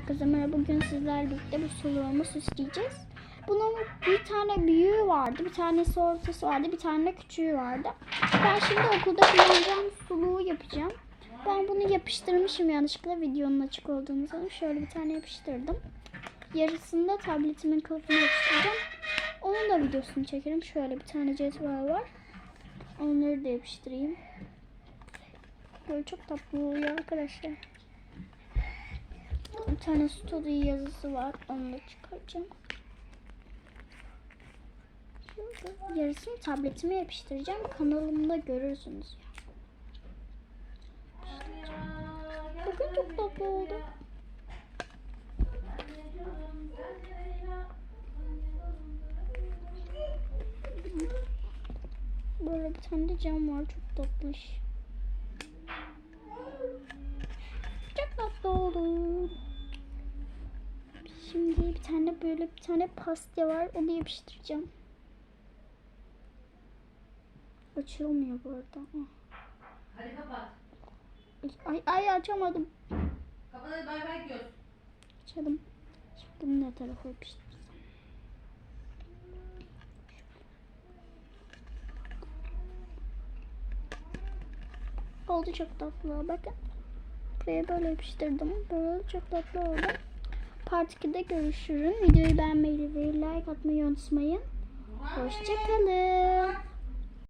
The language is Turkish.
Herkese merhaba. Bugün sizlerle birlikte bu suluğumu süsleyeceğiz. Bunun bir tane büyüğü vardı, bir tanesi ortası vardı, bir tane küçüğü vardı. Ben şimdi okulda kullanacağım suluğu yapacağım. Ben bunu yapıştırmışım yanlışlıkla videonun açık olduğunu sanıp şöyle bir tane yapıştırdım. Yarısını da tabletimin kılıfına yapıştıracağım. Onun da videosunu çekerim. Şöyle bir tane cetvel var. Onları da yapıştırayım. Böyle çok tatlı oluyor arkadaşlar. Bir tane story yazısı var. Onu da çıkaracağım. Yarısını tabletime yapıştıracağım. Kanalımda görürsünüz. Bakın çok tatlı oldu. Böyle bir tane de cam var. Çok tatlış. Çok tatlı oldu. Şimdi bir tane böyle bir tane pasta var. Onu yapıştıracağım. Açılmıyor bu arada. Ah. Hadi kapat. Ay, ay açamadım. Kapat hadi bay bay göz. Açalım. Şimdi ne tarafa yapıştırsam. Oldu çok tatlı. Bakın. Buraya böyle yapıştırdım. Böyle çok tatlı oldu. Part 2'de görüşürüz. Videoyu beğenmeyi ve like atmayı unutmayın. Hoşçakalın.